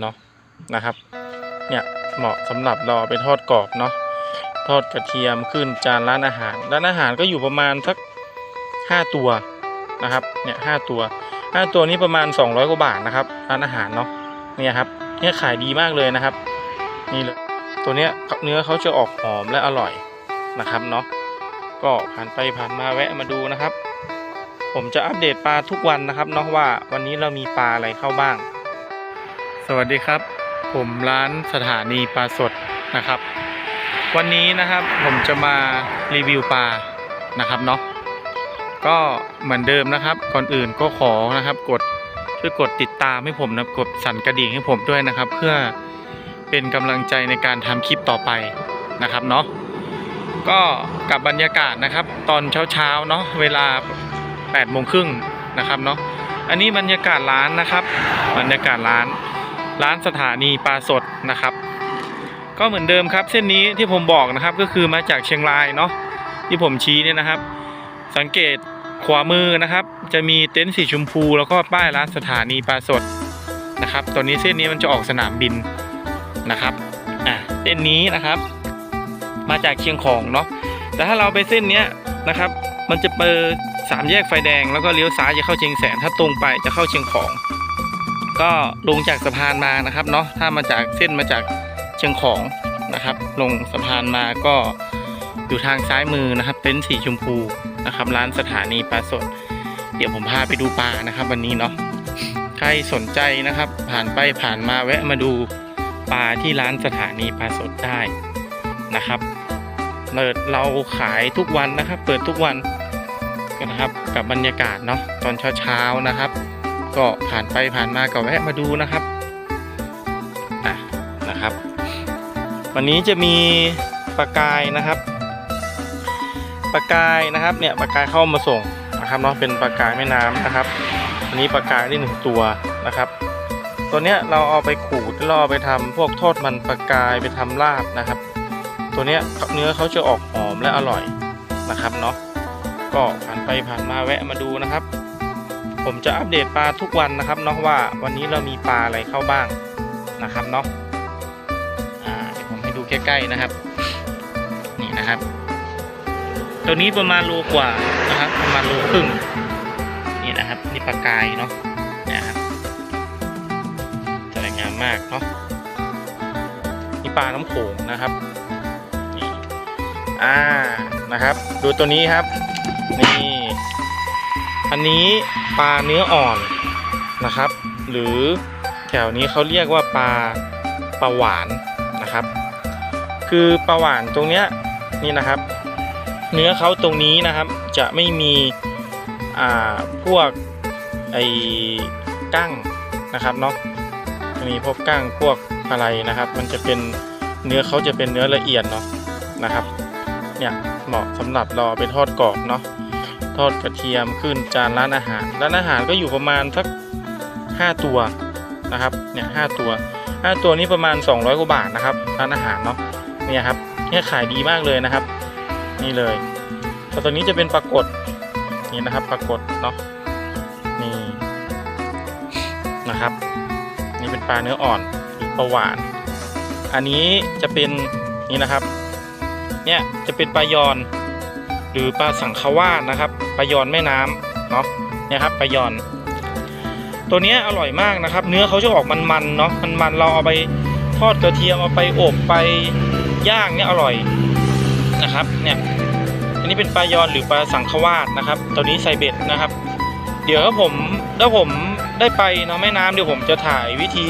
เนาะนะครับ เนี่ยเหมาะสำหรับเราเอไปทอดกรอบเนาะทอดกระเทียมขึ้นจานร้านอาหาร ร้านอาหารก็อยู่ประมาณสักห้าตัวนะครับ เนี่ยห้าตัวห้าตัวนี้ประมาณ200กว่าบาทนะครับร้านอาหารเนาะเนี่ยครับเนี่ยขายดีมากเลยนะครับ นี่เลยตัวเนี้ยเนื้อเขาจะออกหอมและอร่อยนะครับเนาะก็ผ่านไปผ่านมาแวะมาดูนะครับ ผมจะอัปเดตปลาทุกวันนะครับเนาะว่าวันนี้เรามีปลาอะไรเข้าบ้าง สวัสดีครับ ผมร้านสถานีปลาสดนะครับ วันนี้นะครับผมจะมารีวิวปลานะครับเนาะก็เหมือนเดิมนะครับ ก่อนอื่นก็ขอนะครับกดช่วยกดติดตามให้ผมนะกดสั่นกระดิ่งให้ผมด้วยนะครับ เพื่อเป็นกำลังใจในการทำคลิปต่อไปนะครับเนาะก็กับบรรยากาศนะครับ ตอนเช้าๆเนาะเวลา8โมงครึ่งนะครับเนาะอันนี้บรรยากาศร้านนะครับ บรรยากาศร้าน ร้านสถานีปลาสดนะครับ ก็เหมือนเดิมครับ เส้นนี้ที่ผมบอกนะครับก็คือมาจากเชียงรายเนาะที่ผมชี้เนี่ยนะครับ สังเกตขวามือนะครับ จะมีเต็นท์สีชมพู แล้วก็ป้ายร้านสถานีปลาสดนะครับตอนนี้เส้นนี้มันจะออกสนามบินนะครับอะเส้นนี้นะครับ มาจากเชียงของเนาะแต่ถ้าเราไปเส้นเนี้ยนะครับ มันจะเปิดสามแยกไฟแดงแล้วก็เลี้ยวซ้ายจะเข้าเชียงแสนถ้าตรงไปจะเข้าเชียงของ ก็ลงจากสะพานมานะครับเนาะถ้ามาจากเส้นมาจากเชียงของนะครับ ลงสะพานมาก็อยู่ทางซ้ายมือนะครับ เต็นท์สีชมพูนะครับร้านสถานีปลาสด เดี๋ยวผมพาไปดูปลานะครับ วันนี้เนาะใครสนใจนะครับ ผ่านไปผ่านมาแวะมาดูปลาที่ร้านสถานีปลาสดได้นะครับเปิดเราขายทุกวันนะครับ เปิดทุกวันนะครับกับบรรยากาศเนาะตอนเช้าๆนะครับ ก็ผ่านไปผ่านมาก็แวะมาดูนะครับอะนะครับ วันนี้จะมีปลากายนะครับปลากายนะครับเนี่ยปลากายเข้ามาส่งนะครับเนาะเป็นปลากายแม่น้ำนะครับอันนี้ปลากายได้หนึ่งตัวนะครับตัวเนี้ยเราเอาไปขูดแล้วเราเอาไปทำพวกทอดมันปลากายไปทำลาบนะครับ ตัวเนี้ยเนื้อเขาจะออกหอมและอร่อยนะครับเนาะก็ผ่านไปผ่านมาแวะมาดูนะครับ ผมจะอัปเดตปลาทุกวันนะครับเนาะว่าวันนี้เรามีปลาอะไรเข้าบ้างนะครับเนาะอ่าเดี๋ยวผมให้ดูใกล้ๆนะครับ นี่นะครับ ตัวนี้ประมาณโลกว่านะครับ ประมาณโลครึ่งนี่นะครับนี่ปลากายเนาะเนี่ยครับสวยงามมากเนาะนี่ปลาน้ำโขงนะครับนี่อ่านะครับ ดูตัวนี้ครับ นี่ อันนี้ปลาเนื้ออ่อนนะครับ หรือแถวนี้เขาเรียกว่าปลาปลาหวานนะครับ คือปลาหวานตรงเนี้ยนี่นะครับ เนื้อเขาตรงนี้นะครับจะไม่มีอ่าพวกไอ้กั้งนะครับเนาะจะมีพวกกั้งพวกอะไรนะครับ มันจะเป็นเนื้อเขาจะเป็นเนื้อละเอียดเนาะนะครับเนี่ยเหมาะสำหรับเราเอาไปทอดกรอบเนาะ ทอดกระเทียมขึ้นจานร้านอาหาร ร้านอาหารก็อยู่ประมาณสักห้าตัวนะครับเนี่ยห้าตัวห้าตัวนี้ประมาณ 200กว่าบาทนะครับร้านอาหารเนาะเนี่ยครับเนี่ยขายดีมากเลยนะครับ นี่เลยแต่ตัวนี้จะเป็นปลากดนี่นะครับปลากดเนาะนี่นะครับ นี่เป็นปลาเนื้ออ่อนหรือปลาหวาน อันนี้จะเป็นนี่นะครับเนี่ยจะเป็นปลายอน หรือปลาสังขวาดนะครับ ปลายอนแม่น้ำเนาะนีครับปลายอน ตัวเนี้ยอร่อยมากนะครับ เนื้อเขาจะออกมันๆเนาะมันๆเราเอาไปทอดกระเทียมเอาไปอบไปย่างเนี่ยอร่อยนะครับเนี่ยอันนี้เป็นปลายอนหรือปลาสังขวาดนะครับ ตัวนี้ใส่เบ็ดนะครับ เดี๋ยวถ้าผมถ้าผมได้ไปเนาะแม่น้ำเดี๋ยวผมจะถ่ายวิธี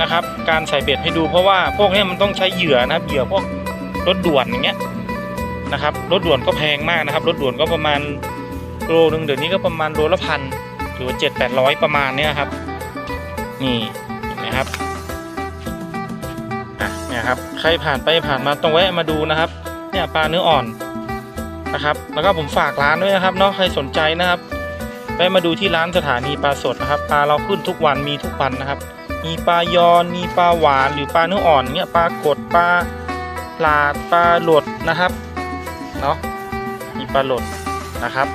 นะครับ การใส่เบ็ดให้ดูเพราะว่าพวกเนี้ยมันต้องใช้เหยื่อนะครับเหยื่อพวกรถด่วนอย่างเงี้ย นะครับรถด่วนก็แพงมากนะครับรถด่วนก็ประมาณโลนึงเดี๋ยวนี้ก็ประมาณโลละพันหรือว่าเจ็ดแปดร้อยประมาณเนี้ยครับนี่เห็นไหมครับอะเนี่ยครับใครผ่านไปผ่านมาต้องแวะมาดูนะครับเนี่ยปลาเนื้ออ่อนนะครับ แล้วก็ผมฝากร้านด้วยนะครับเนาะใครสนใจนะครับแวะมาดูที่ร้านสถานีปลาสดนะครับปลาเราขึ้นทุกวันมีทุกวันนะครับ มีปลายอนมีปลาหวานหรือปลาเนื้ออ่อนเนี่ยปลากดปลาหลาดปลาหลดนะครับ เนาะมีปลาหลดนะครับ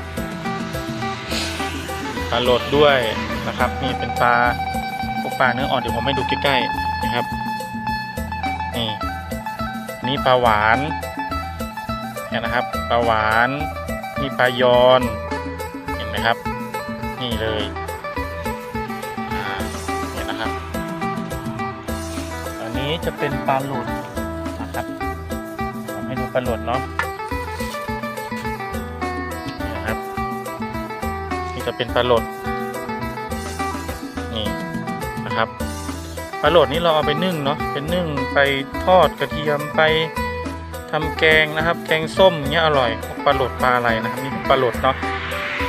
ปลาหลดด้วยนะครับนี่เป็นปลาปกปลาเนื้ออ่อนเดี๋ยวผมให้ดูใกล้ๆนะครับนี่นี่ปลาหวานเนี่ยนะครับปลาหวานนี่ปลายอนเห็นไหมครับ นี่เลยอ่าเนี่ยนะครับอันนี้จะเป็นปลาหลุดนะครับทำให้ดูปลาหลุดเนาะ จะเป็นปลาหลดนี่นะครับปลาโหลดนี่เราเอาไปนึ่งเนาะเป็นนึ่งไปทอดกระเทียมไปทำแกงนะครับ แกงส้มเงี้ยอร่อยปลาโหลดปลาอะไรนะครับนี่ปลาโหลดเนาะ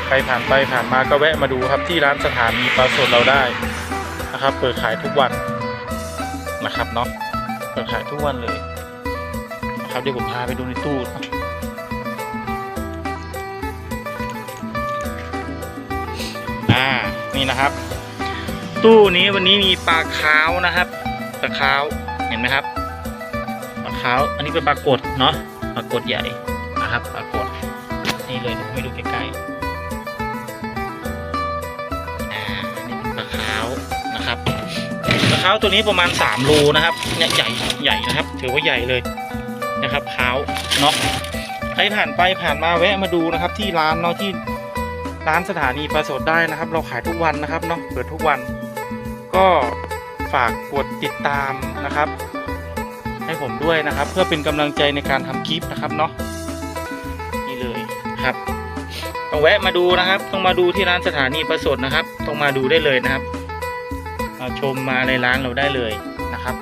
ใครผ่านไปผ่านมาก็แวะมาดูครับที่ร้านสถานีปลาสดเราได้นะครับ เปิดขายทุกวันนะครับเนาะเปิดขายทุกวันเลยนะครับเดี๋ยวผมพาไปดูในตู้ อ่านี่นะครับ ตู้นี้วันนี้มีปลาขาวนะครับปลาขาวเห็นไหมครับปลาขาวอันนี้เป็นปลากดเนาะปลากดใหญ่นะครับปลากดนี่เลยเดี๋ยวผมให้ดูใกล้ๆอ่านี่เป็นปลาขาวนะครับปลาขาวตัวนี้ประมาณ3โลนะครับเนี่ยใหญ่ใหญ่นะครับ ถือว่าใหญ่เลยนะครับขาวเนาะใครผ่านไปผ่านมาแวะมาดูนะครับ ที่ร้านเนาะที่ ร้านสถานีปลาสดได้นะครับ เราขายทุกวันนะครับเนาะเปิดทุกวัน ก็ฝากกดติดตามนะครับ ให้ผมด้วยนะครับ เพื่อเป็นกำลังใจในการทำคลิปนะครับเนาะนี่เลยครับต้องแวะมาดูนะครับ ต้องมาดูที่ร้านสถานีประสดนะครับ ต้องมาดูได้เลยนะครับมาชมมาในร้านเราได้เลยนะครับ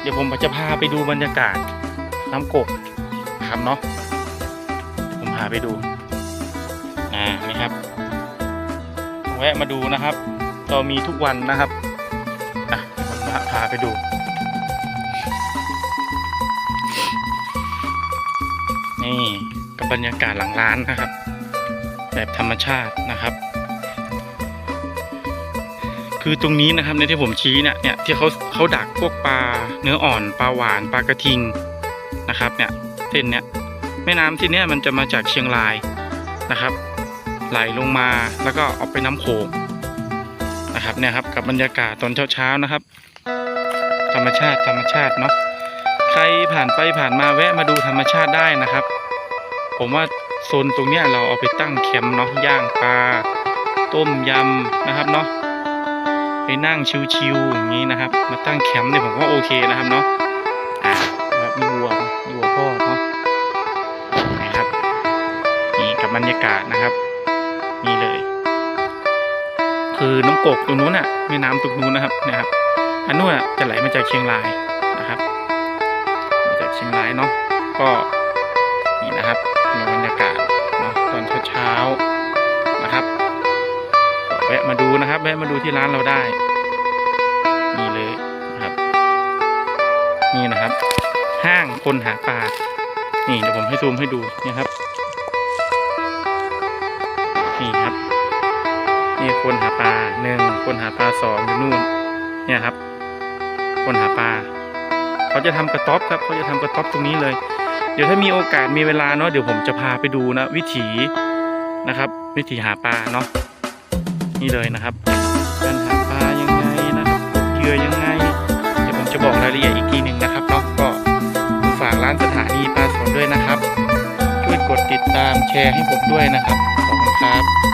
เดี๋ยวผมจะพาไปดูบรรยากาศน้ำกกนะครับเนาะผมพาไปดู แวะมาดูนะครับ เรามีทุกวันนะครับอะพาาไปดูนี่กับบรรยากาศหลังร้านนะครับ แบบธรรมชาตินะครับ คือตรงนี้นะครับในที่ผมชี้เนี่ยเนี่ยที่เขาเขาดักพวกปลาเนื้ออ่อนปลาหวานปลากระทิงนะครับ เนี่ยเส้นเนี้ยแม่น้ำที่เนี้ยมันจะมาจากเชียงรายนะครับ ไหลลงมาแล้วก็ออกไปน้ำโขงนะครับเนี่ยครับกับบรรยากาศตอนเช้าๆนะครับ ธรรมชาติธรรมชาติเนาะใครผ่านไปผ่านมาแวะมาดูธรรมชาติได้นะครับ ผมว่าโซนตรงเนี้ยเราเอาไปตั้งแคมป์เนาะย่างปลาต้มยำนะครับเนาะไปนั่งชิวๆอย่างนี้นะครับ มาตั้งแคมป์เนี่ยผมว่าโอเคนะครับเนาะ กกตรงนู้นน่ะแม่น้ำตรงนู้นนะครับนะครับ อันนู้นน่ะจะไหลมาจากเชียงรายนะครับมาจากเชียงรายเนาะก็นี่นะครับมีบรรยากาศเนาะตอนเช้าๆนะครับแวะมาดูนะครับแวะมาดูที่ร้านเราได้นี่เลยนะครับ นี่นะครับ ห้างคนหาปลานี่เดี๋ยวผมให้ซูมให้ดูนี่ยครับนี่ครับ คนหาปลาหนึ่งคนหาปลาสองอยู่นู่นเนี่ยครับ คนหาปลาเขาจะทำกระต๊อบครับเขาจะทำกระต๊อบตรงนี้เลย เดี๋ยวถ้ามีโอกาสมีเวลาเนาะเดี๋ยวผมจะพาไปดูนะ วิถีนะครับ วิถีหาปลาเนาะนี่เลยนะครับการหาปลายังไงนะครับเหยื่อยังไง เดี๋ยวผมจะบอกรายละเอียดอีกทีหนึ่งนะครับเนาะก็ฝากร้านสถานีปลาสดด้วยนะครับ ช่วยกดติดตามแชร์ให้ผมด้วยนะครับขอบคุณครับ